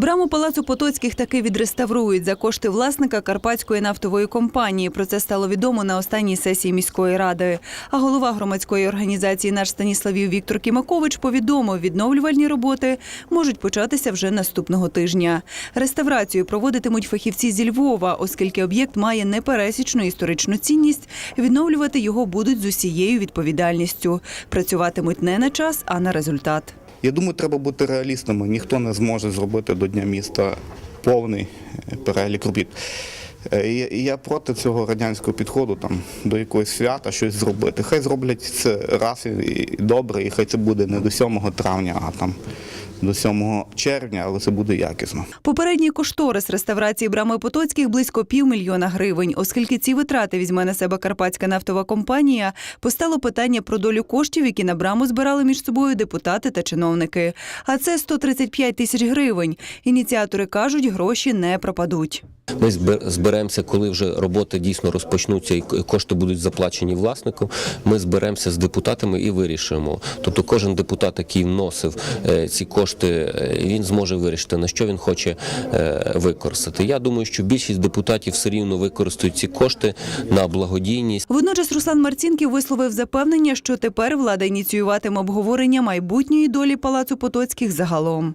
Браму палацу Потоцьких таки відреставрують за кошти власника карпатської нафтової компанії. Про це стало відомо на останній сесії міської ради. А голова громадської організації наш Станіславів Віктор Кімакович повідомив, відновлювальні роботи можуть початися вже наступного тижня. Реставрацію проводитимуть фахівці зі Львова, оскільки об'єкт має непересічну історичну цінність. Відновлювати його будуть з усією відповідальністю. Працюватимуть не на час, а на результат. Я думаю, треба бути реалістами. Ніхто не зможе зробити до Дня міста повний е, перелік робіт. Е, і Я, проти цього радянського підходу там, до якогось свята щось зробити. Хай зроблять це раз і, добре, і хай це буде не до 7 травня, а там до 7 червня, але це буде якісно. Попередній кошторис реставрації брами Потоцьких близько півмільйона гривень. Оскільки ці витрати візьме на себе карпатська нафтова компанія, постало питання про долю коштів, які на браму збирали між собою депутати та чиновники. А це 135 тисяч гривень. Ініціатори кажуть, гроші не пропадуть. Ми збер- зберемося, коли вже роботи дійсно розпочнуться і кошти будуть заплачені власнику. Ми зберемося з депутатами і вирішимо. Тобто, кожен депутат, який вносив е, ці кошти, е, він зможе вирішити на що він хоче е, використати. Я думаю, що більшість депутатів все рівно використають ці кошти на благодійність. Водночас Руслан Марцінків висловив запевнення, що тепер влада ініціюватиме обговорення майбутньої долі палацу Потоцьких загалом.